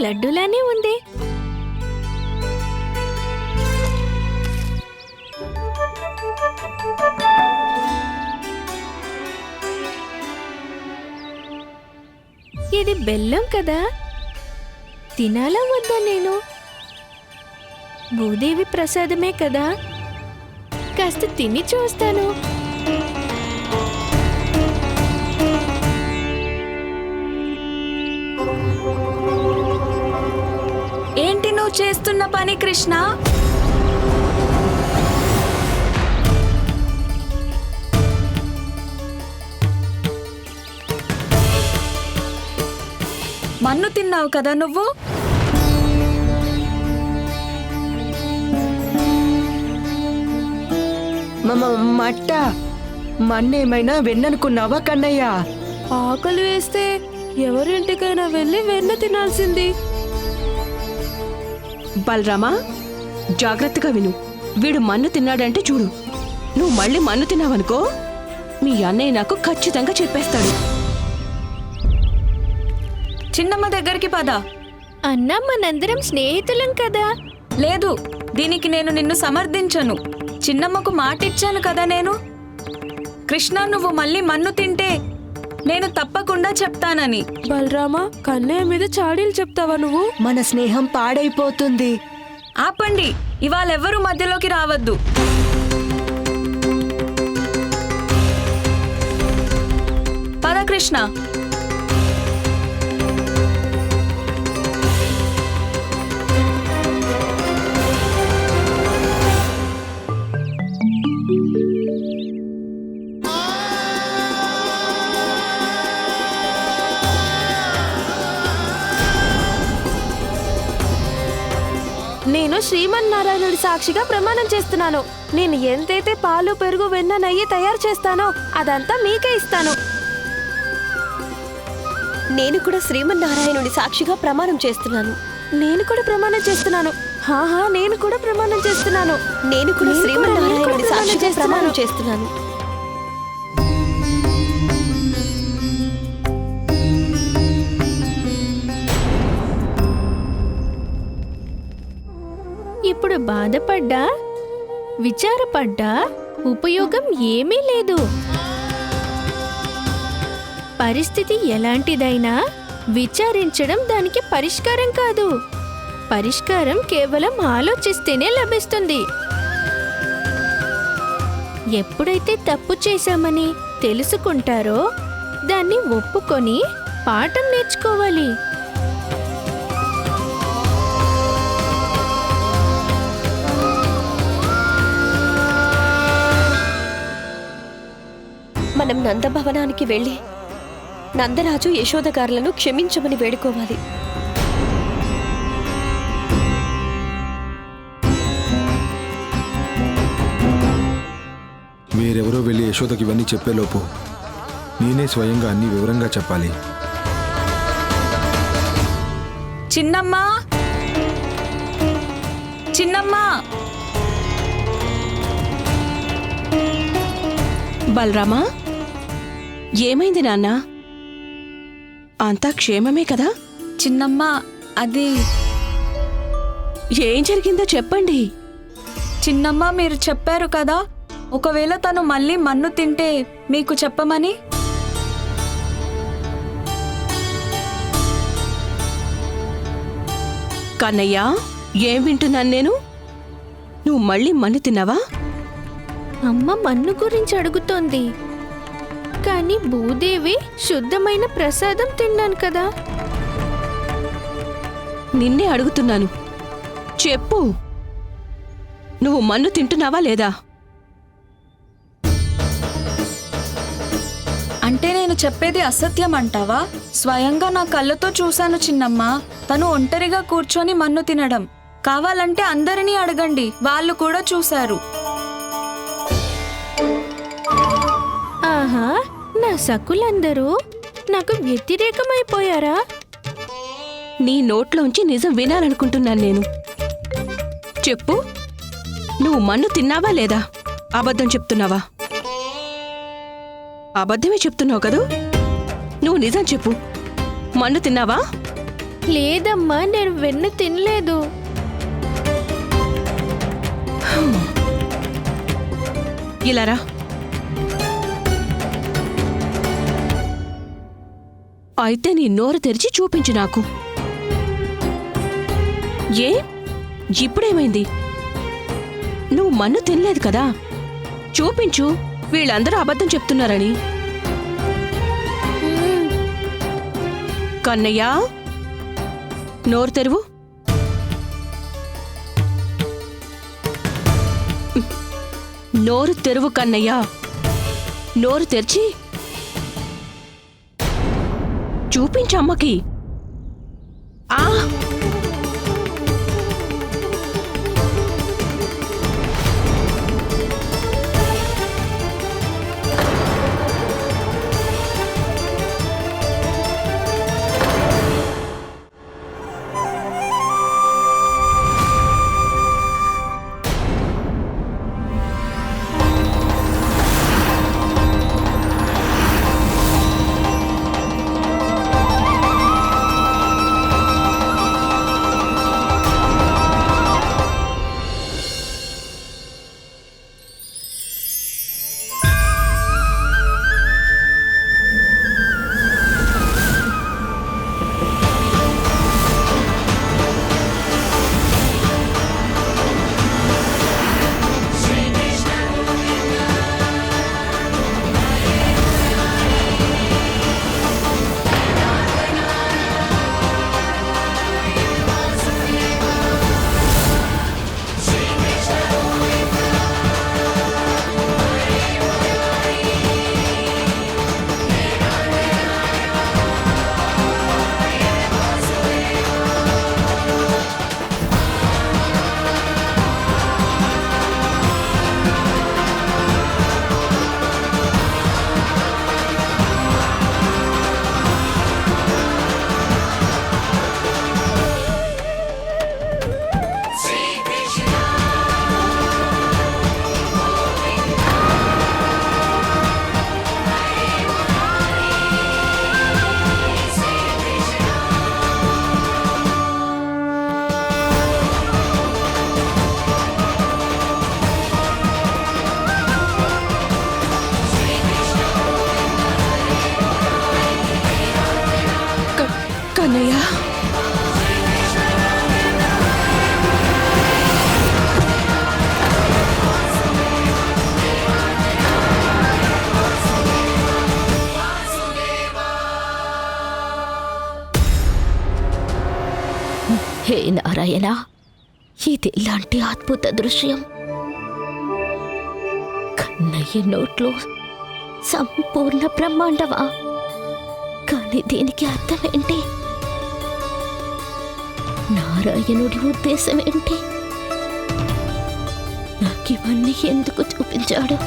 లడ్డూలానే ఉంది. ఇది బెల్లం కదా? తినాలా వద్దా నేను? భూదేవి ప్రసాదమే కదా? కాస్త తిని చూస్తాను. నువ్వు చేస్తున్న పని కృష్ణ. మన్ను తిన్నావు కదా నువ్వు? మట్ట. మన్నేమైనా వెన్ననుకున్నావా కన్నయ్య? ఆకలి వేస్తే ఎవరింటికైనా వెళ్ళి వెన్న తినాల్సింది. బలరామా జాగ్రత్తగా విను. వీడు మన్ను తిన్నాడంటే చూడు. నువ్వు మళ్ళీ మన్ను తిన్నావనుకో మీ అన్నయ్య నాకు ఖచ్చితంగా చెప్పేస్తాడు. చిన్నమ్మ దగ్గరికి పద. అన్నా మనందరం స్నేహితులం కదా. లేదు దీనికి నేను నిన్ను సమర్థించను. చిన్నమ్మకు మాటిచ్చాను కదా నేను. కృష్ణ నువ్వు మళ్ళీ మన్ను తింటే నేను తప్పకుండా చెప్తానని. బలరామా కన్నయ్య మీద చాడీలు చెప్తావా నువ్వు? మన స్నేహం పాడైపోతుంది. ఆపండి ఇవాళెవ్వరూ మధ్యలోకి రావద్దు. పద కృష్ణ సాక్షిగా ప్రమాణం చేస్తున్నాను. నేను ఎంతైతే పాలు పెరుగు వెన్న నెయ్యి తయారు చేస్తానో అదంతా మీకే ఇస్తాను. నేను కూడా శ్రీమన్నారాయణుడి సాక్షిగా ప్రమాణం చేస్తున్నాను. నేను కూడా ప్రమాణం చేస్తున్నాను. హాహా నేను కూడా ప్రమాణం చేస్తున్నాను. నేను కూడా నేను కూడా- నేను కూడా శ్రీమన్నారాయణుడి సాక్షిగా ప్రమాణం చేస్తున్నాను. బాధపడ్డా? విచారపడ్డా? ఉపయోగం ఏమీ లేదు. పరిస్థితి ఎలాంటిదైనా విచారించడం దానికి పరిష్కారం కాదు. పరిష్కారం కేవలం ఆలోచిస్తేనే లభిస్తుంది. ఎప్పుడైతే తప్పు చేశామని తెలుసుకుంటారో దాన్ని ఒప్పుకొని పాఠం నేర్చుకోవాలి. మనం నందభవనానికి వెళ్ళి నందరాజు యశోద గారులను క్షమించమని వేడుకోవాలి. వేరెవరో వెళ్ళి యశోదకి ఇవన్నీ చెప్పేలోపు నేనే స్వయంగా అన్ని వివరంగా చెప్పాలి. చిన్నమ్మా! చిన్నమ్మా! బలరామా! ఏమైంది నాన్న? అంతా క్షేమమే కదా? చిన్నమ్మా అది ఏం జరిగిందో చెప్పండి. చిన్నమ్మ మీరు చెప్పారు కదా ఒకవేళ తను మళ్ళీ మన్ను తింటే మీకు చెప్పమని? కన్నయ్య ఏం వింటున్నాను నేను? నువ్వు మళ్ళీ మన్ను తిన్నావా? అమ్మ మన్ను గురించి అడుగుతోంది. కానీ భూదేవి శుద్ధమైన ప్రసాదం తిన్నాను కదా. నిన్నే అడుగుతున్నాను. చెప్పు. నువ్వు మన్ను తింటున్నావా లేదా? అంటే నేను చెప్పేది అసత్యం అంటావా? స్వయంగా నా కళ్ళతో చూశాను చిన్నమ్మ. తను ఒంటరిగా కూర్చొని మన్ను తినడం. కావాలంటే అందరినీ అడగండి. వాళ్ళు కూడా చూశారు. ఆహా నా సకులందరూ నాకు వ్యతిరేకమైపోయారా? నీ నోట్లోంచి నిజం వినాలనుకుంటున్నాను నేను. చెప్పు నువ్వు మన్ను తిన్నావా లేదా? అబద్ధం చెప్తున్నావా? అబద్ధమే చెప్తున్నావు కదూ? నువ్వు నిజం చెప్పు. మన్ను తిన్నావా? లేదమ్మా నేను వెన్న తినలేదు. ఇలా రా. అయితే నీ నోరు తెరిచి చూపించు నాకు. ఏ? ఇప్పుడేమైంది? నువ్వు మన్ను తినలేదు కదా? చూపించు. వీళ్ళందరూ అబద్ధం చెప్తున్నారని. కన్నయ్యా? నోరు తెరువు. నోరు తెరువు కన్నయ్య. నోరు తెరిచి చూపించమ్మకి ఆ! ఇలాంటి అద్భుత దృశ్యం. కన్నయ్య నోట్లో సంపూర్ణ బ్రహ్మాండమా? కానీ దీనికి అర్థం ఏంటి నారాయణుడి ఉద్దేశం ఏంటి? నాకివన్నీ ఎందుకు చూపించాడు?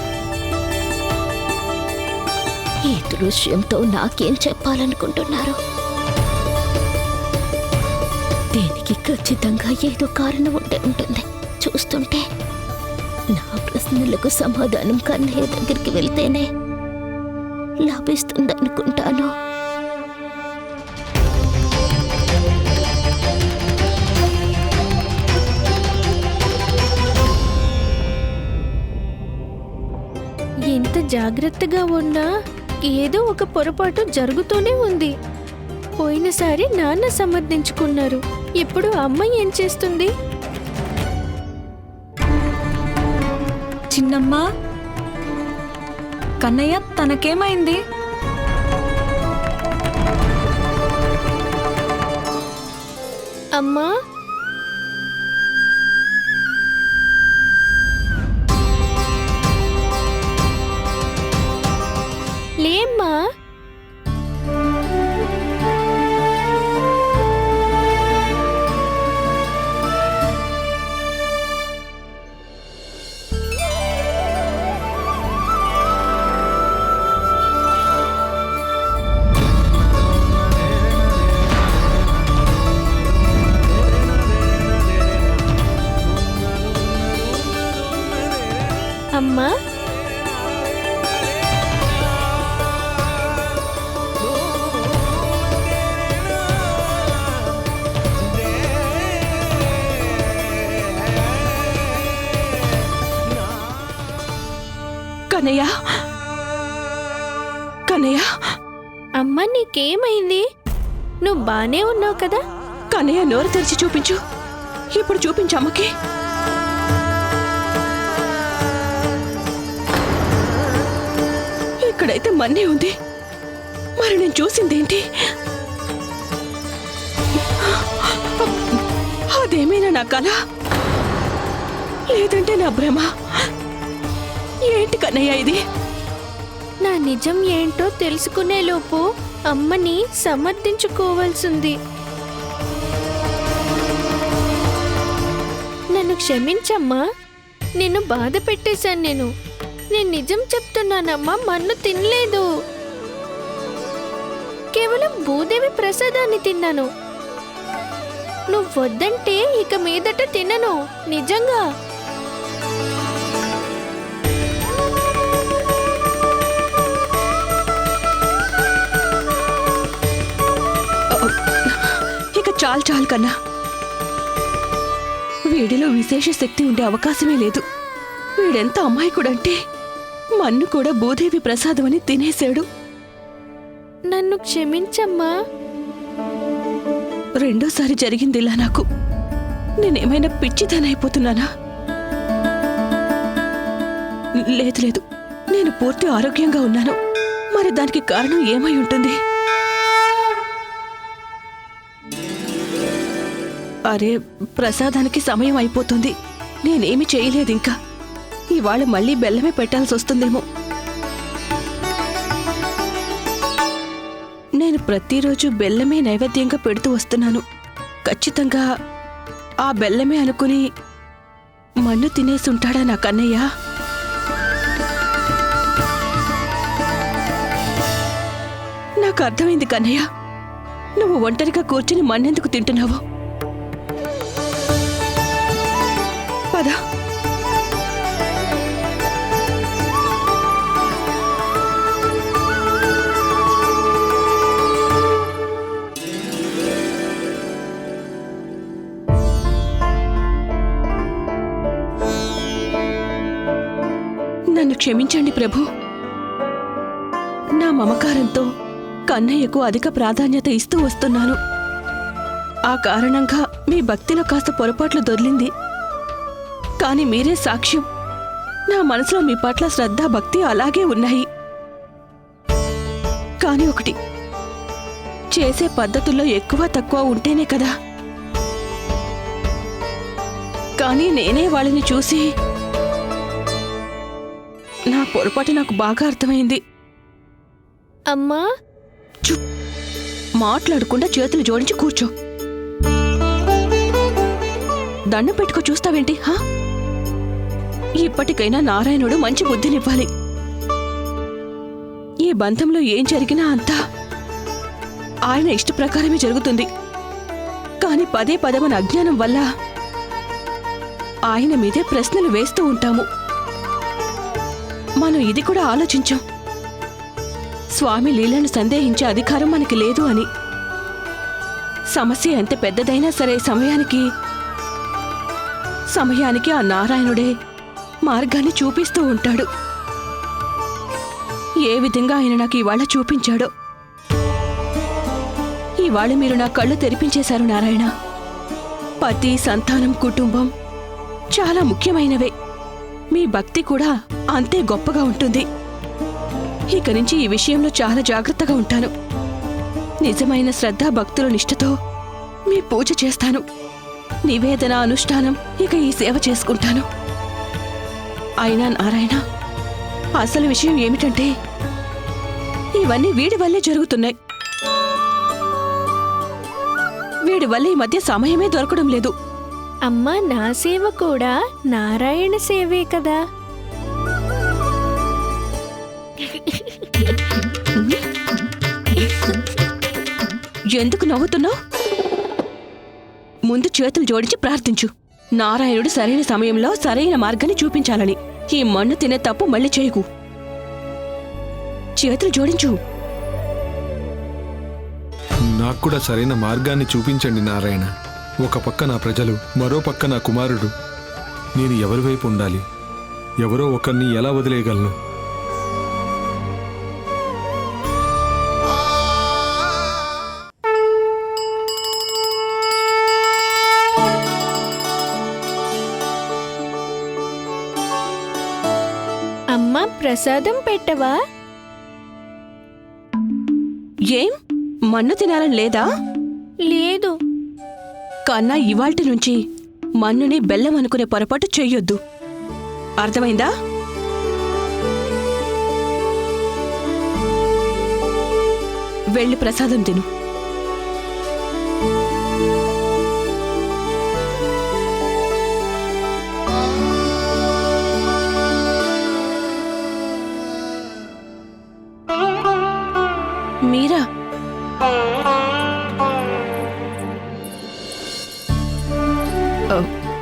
ఈ దృశ్యంతో నాకేం చెప్పాలనుకుంటున్నారు? దీనికి ఖచ్చితంగా ఏదో కారణం ఉంటే ఉంటుంది. చూస్తుంటే నా ప్రశ్నలకు సమాధానం కన్నయ్య దగ్గరికి వెళ్తేనే లాభిస్తుందనుకుంటాను. ఎంత జాగ్రత్తగా ఉన్నా ఏదో ఒక పొరపాటు జరుగుతూనే ఉంది. పోయినసారి నాన్న సమర్థించుకున్నారు. ఇప్పుడు అమ్మ ఏం చేస్తుంది? చిన్నమ్మ కన్నయ్య తనకేమైంది? అమ్మా కన్నయ్య? కన్నయ్య? అమ్మ నీకేమైంది? నువ్వు బానే ఉన్నావు కదా? కన్నయ్య నోరు తెరిచి చూపించు. ఇప్పుడు చూపించు అమ్మకి. ఇక్కడైతే మన్నే ఉంది. మరి నేను చూసిందేంటి? అదేమైనా నా కళ లేదంటే నా భ్రమ? ఏంటి కన్నయ్య ఇది? నా నిజం ఏంటో తెలుసుకునే లోపు అమ్మని సమర్థించుకోవాల్సింది. నన్ను క్షమించమ్మా. నిన్ను బాధ పెట్టేశాను నేను. నేను నిజం చెప్తున్నానమ్మా మన్ను తినలేదు. కేవలం భూదేవి ప్రసాదాన్ని తిన్నాను. నువ్వు వద్దంటే ఇక మీదట తినను నిజంగా. చాలు చాలు కన్నా. వీడిలో విశేష శక్తి ఉండే అవకాశమే లేదు. వీడెంత అమాయకుడంటే మన్ను కూడా భూదేవి ప్రసాదం అని తినేశాడు. నన్ను క్షమించమ్మా. రెండోసారి జరిగింది ఇలా నాకు. నేనేమైనా పిచ్చిదానైపోతున్నానా? లేదు లేదు. నేను పూర్తి ఆరోగ్యంగా ఉన్నాను. మరి దానికి కారణం ఏమై ఉంటుంది? అరే ప్రసాదానికి సమయం అయిపోతుంది. నేనేమి చేయలేదు ఇంకా ఇవాళ మళ్ళీ బెల్లమే పెట్టాల్సి వస్తుందేమో నేను ప్రతిరోజు బెల్లమే నైవేద్యంగా పెడుతూ వస్తున్నాను. ఖచ్చితంగా ఆ బెల్లమే అనుకుని మన్ను తినేసి ఉంటాడా నా కన్నయ్య? నాకు అర్థమైంది కన్నయ్య. నువ్వు ఒంటరిగా కూర్చుని మన్నెందుకు తింటున్నావు? పద నన్ను క్షమించండి ప్రభు. నా మమకారంతో కన్నయ్యకు అధిక ప్రాధాన్యత ఇస్తూ వస్తున్నాను. ఆ కారణంగా మీ భక్తిలో కాస్త పొరపాట్లు దొర్లింది. కానీ మీరే సాక్ష్యం. నా మనసులో మీ పట్ల శ్రద్ధ భక్తి అలాగే ఉన్నాయి. కానీ ఒకటి చేసే పద్ధతుల్లో ఎక్కువ తక్కువ ఉంటేనే కదా. కానీ నేనే వాళ్ళని చూసి నా పొరపాటు నాకు బాగా అర్థమైంది. అమ్మా! చుప్ మాట్లాడకుండా చేతులు జోడించి కూర్చో. దండం పెట్టుకో చూస్తావేంటి? హా? ఇప్పటికైనా నారాయణుడు మంచి బుద్ధినివ్వాలి. ఈ బంధంలో ఏం జరిగినా అంతా ఆయన ఇష్ట ప్రకారమే జరుగుతుంది. కాని పదే పదమన అజ్ఞానం వల్ల ఆయన మీదే ప్రశ్నలు వేస్తూ ఉంటాము. మనం ఇది కూడా ఆలోచించాం. స్వామి లీలను సందేహించే అధికారం మనకి లేదు అని. సమస్య ఎంత పెద్దదైనా సరే సమయానికి సమయానికి ఆ నారాయణుడే మార్గాన్ని చూపిస్తూ ఉంటాడు. ఏ విధంగా ఆయన నాకు ఇవాళ చూపించాడో. ఇవాళ మీరు నా కళ్ళు తెరిపించేశారు నారాయణ. పతి సంతానం కుటుంబం చాలా ముఖ్యమైనవే. మీ భక్తి కూడా అంతే గొప్పగా ఉంటుంది. ఇక నుంచి ఈ విషయంలో చాలా జాగ్రత్తగా ఉంటాను. నిజమైన శ్రద్ధ భక్తుల నిష్ఠతో మీ పూజ చేస్తాను. నివేదన అనుష్ఠానం ఇక ఈ సేవ చేసుకుంటాను. అయినా నారాయణ అసలు విషయం ఏమిటంటే ఇవన్నీ వీడి వల్లే జరుగుతున్నాయి. వీడి వల్ల ఈ మధ్య సమయమే దొరకడం లేదు. అమ్మా నా సేవ కూడా నారాయణ సేవే కదా. ఎందుకు నవ్వుతున్నావు? ముందు చేతులు జోడించి ప్రార్థించు. నారాయణుడు సరైన సమయంలో సరైన మార్గాన్ని చూపించాలని. ఈ మన్ను తినే తప్పు మళ్ళీ చేయకు. చేతులు జోడించు. నాకు కూడా సరైన మార్గాన్ని చూపించండి నారాయణ. ఒక పక్క నా ప్రజలు మరో పక్క నా కుమారుడు. నేను ఎవరి వైపు ఉండాలి? ఎవరో ఒకరిని ఎలా వదిలేయగలను? ప్రసాదం పెట్టవా? ఏం? మన్ను తినాలని లేదా? లేదు. కన్నా ఇవాల్టి నుంచి మన్నుని బెల్లం అనుకునే పొరపాటు చెయ్యొద్దు. అర్థమైందా? వెళ్ళి ప్రసాదం తిను. మీరా?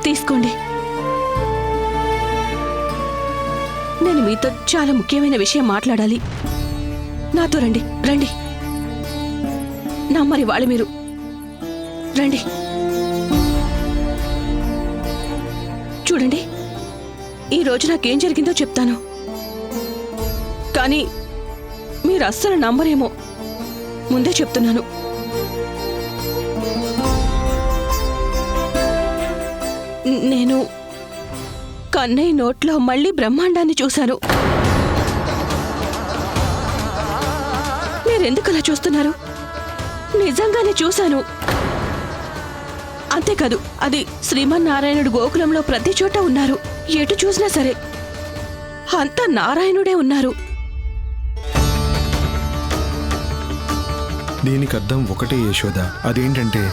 తీసుకోండి. నేను మీతో చాలా ముఖ్యమైన విషయం మాట్లాడాలి. నాతో రండి రండి. నమ్మని వాళ్ళు మీరు. రండి. చూడండి ఈ రోజు నాకేం జరిగిందో చెప్తాను. కానీ మీరు అస్సలు నమ్మరేమో. ముందే చెప్తున్నాను. నేను కన్నయ్య నోట్లో మళ్ళీ బ్రహ్మాండాన్ని చూశాను. మీరెందుకు అలా చూస్తున్నారు? నిజంగానే చూశాను. అంతేకాదు అది శ్రీమన్నారాయణుడు గోకులంలో ప్రతి చోట ఉన్నారు. ఎటు చూసినా సరే అంతా నారాయణుడే ఉన్నారు. దీనికి అర్థం ఒకటే యశోద. అదేంటంటే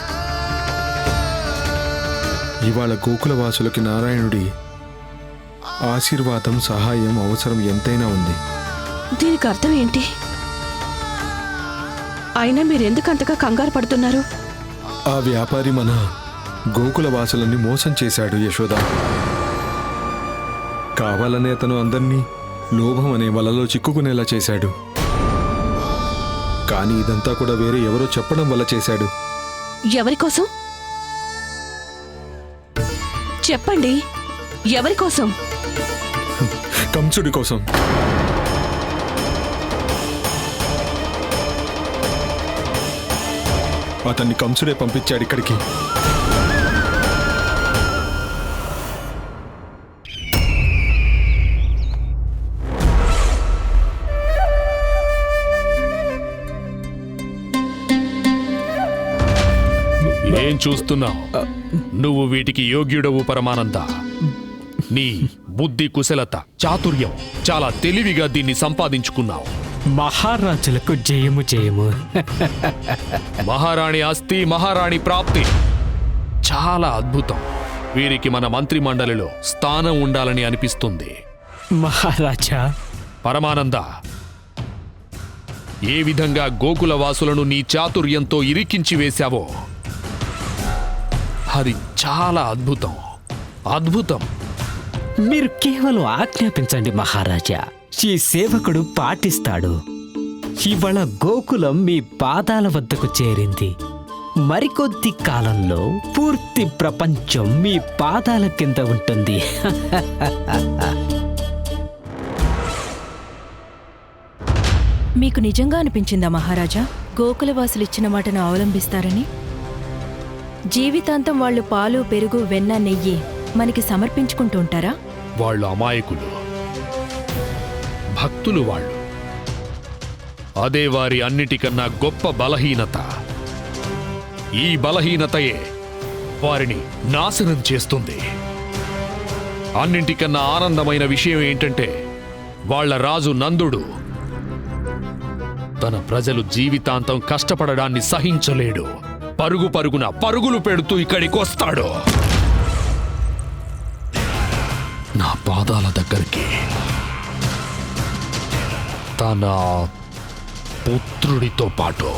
ఇవాళ గోకుల వాసులకి నారాయణుడి ఆశీర్వాదం సహాయం అవసరం ఎంతైనా ఉంది. దీనికి అర్థం ఏంటి? అయినా మీరెందుకు అంతగా కంగారు పడుతున్నారు? ఆ వ్యాపారి మన గోకుల వాసులని మోసం చేశాడు యశోద. కావాలనే అతను అందర్నీ లోభం అనే వలలో చిక్కుకునేలా చేశాడు. కానీ ఇదంతా కూడా వేరే ఎవరో చెప్పడం వల్ల చేశాడు. ఎవరి కోసం? చెప్పండి. ఎవరి కోసం? కంసుడి కోసం. అతన్ని కంసుడే పంపించాడు ఇక్కడికి. చూస్తున్నావు. నువ్వు వీటికి యోగ్యుడవు పరమానంద. నీ బుద్ధి కుశలత చాతుర్యం చాలా తెలివిగా దీన్ని సంపాదించుకున్నావు. మహారాజులకు జయము జయము మహారాణి ఆస్తి మహారాణి ప్రాప్తి. చాలా అద్భుతం. వీరికి మన మంత్రి మండలిలో స్థానం ఉండాలని అనిపిస్తుంది. మహారాజా. పరమానంద ఏ విధంగా గోకుల వాసులను నీ చాతుర్యంతో ఇరికించి వేశావో అది చాలా అద్భుతం. అద్భుతం. మీరు కేవలం ఆజ్ఞాపించండి మహారాజా. ఈ సేవకుడు పాటిస్తాడు. ఇవాళ గోకులం మీ పాదాల వద్దకు చేరింది. మరికొద్ది కాలంలో పూర్తి ప్రపంచం మీ పాదాల కింద ఉంటుంది. మీకు నిజంగా అనిపించిందా మహారాజా? గోకులవాసులు ఇచ్చిన మాటను అవలంబిస్తారని? జీవితాంతం వాళ్ళు పాలు పెరుగు వెన్న నెయ్యి మనకి సమర్పించుకుంటూ ఉంటారా? వాళ్ళు అమాయకులు. భక్తులు వాళ్ళు. అదే వారి అన్నిటికన్నా గొప్ప బలహీనత. ఈ బలహీనతయే వారిని నాశనం చేస్తుంది. అన్నింటికన్నా ఆనందమైన విషయం ఏంటంటే వాళ్ళ రాజు నందుడు తన ప్రజలు జీవితాంతం కష్టపడడాన్ని సహించలేడు. పరుగు పరుగున పరుగులు పెడుతూ ఇక్కడికి వస్తాడు. నా పాదాల దగ్గరికి తన పుత్రుడితో పాటు